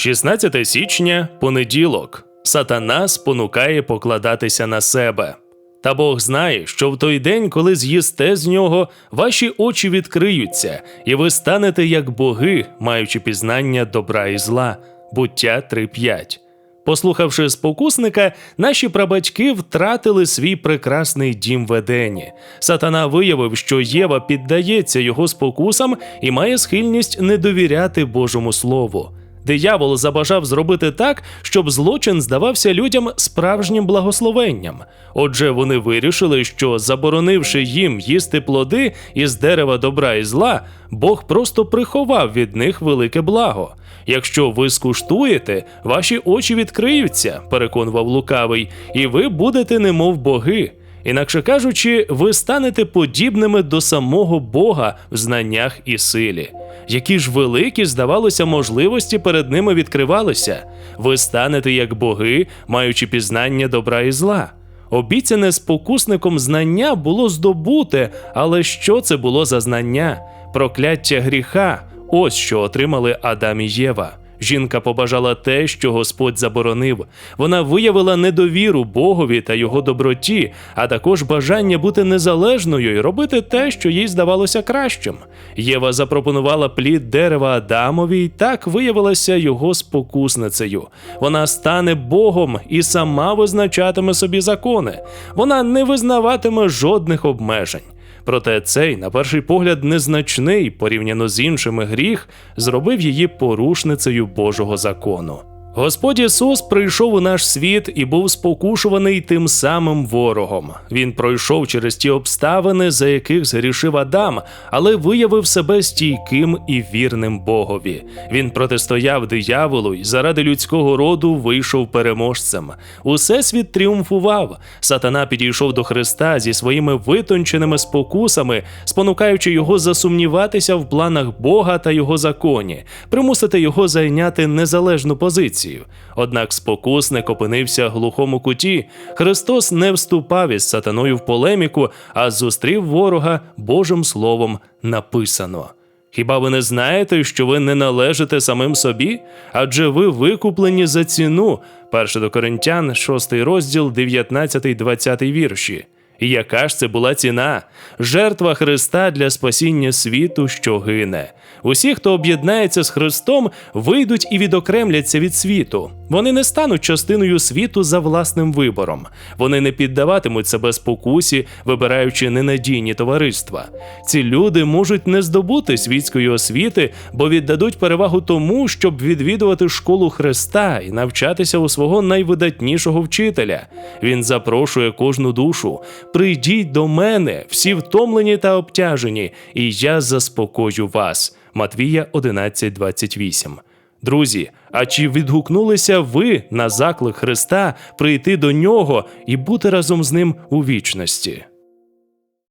16 січня, понеділок. Сатана спонукає покладатися на себе. Та Бог знає, що в той день, коли з'їсте з нього, ваші очі відкриються, і ви станете як боги, маючи пізнання добра і зла. Буття 3.5. Послухавши спокусника, наші прабатьки втратили свій прекрасний дім в Едені. Сатана виявив, що Єва піддається його спокусам і має схильність не довіряти Божому Слову. Диявол забажав зробити так, щоб злочин здавався людям справжнім благословенням. Отже, вони вирішили, що заборонивши їм їсти плоди із дерева добра і зла, Бог просто приховав від них велике благо. Якщо ви скуштуєте, ваші очі відкриються, переконував лукавий, і ви будете немов боги. Інакше кажучи, ви станете подібними до самого Бога в знаннях і силі. Які ж великі, здавалося, можливості перед ними відкривалися. Ви станете як боги, маючи пізнання добра і зла. Обіцяне спокусником знання було здобуте, але що це було за знання? Прокляття гріха ось що отримали Адам і Єва. Жінка побажала те, що Господь заборонив. Вона виявила недовіру Богові та його доброті, а також бажання бути незалежною і робити те, що їй здавалося кращим. Єва запропонувала плід дерева Адамові, і так виявилася його спокусницею. Вона стане Богом і сама визначатиме собі закони. Вона не визнаватиме жодних обмежень. Проте цей, на перший погляд, незначний порівняно з іншими гріх, зробив її порушницею Божого закону. Господь Ісус прийшов у наш світ і був спокушуваний тим самим ворогом. Він пройшов через ті обставини, за яких згрішив Адам, але виявив себе стійким і вірним Богові. Він протистояв дияволу і заради людського роду вийшов переможцем. Усесвіт тріумфував. Сатана підійшов до Христа зі своїми витонченими спокусами, спонукаючи його засумніватися в планах Бога та його законі, примусити його зайняти незалежну позицію. Однак спокусник опинився в глухому куті. Христос не вступав із сатаною в полеміку, а зустрів ворога Божим словом написано. Хіба ви не знаєте, що ви не належите самим собі? Адже ви викуплені за ціну. 1 до Коринтян, 6 розділ, 19-20 вірші. Яка ж це була ціна? Жертва Христа для спасіння світу, що гине. Усі, хто об'єднається з Христом, вийдуть і відокремляться від світу. Вони не стануть частиною світу за власним вибором. Вони не піддаватимуть себе спокусі, вибираючи ненадійні товариства. Ці люди можуть не здобути світської освіти, бо віддадуть перевагу тому, щоб відвідувати школу Христа і навчатися у свого найвидатнішого вчителя. Він запрошує кожну душу. Прийдіть до мене, всі втомлені та обтяжені, і я заспокою вас. Матвія 11.28 Друзі, а чи відгукнулися ви на заклик Христа прийти до нього і бути разом з ним у вічності?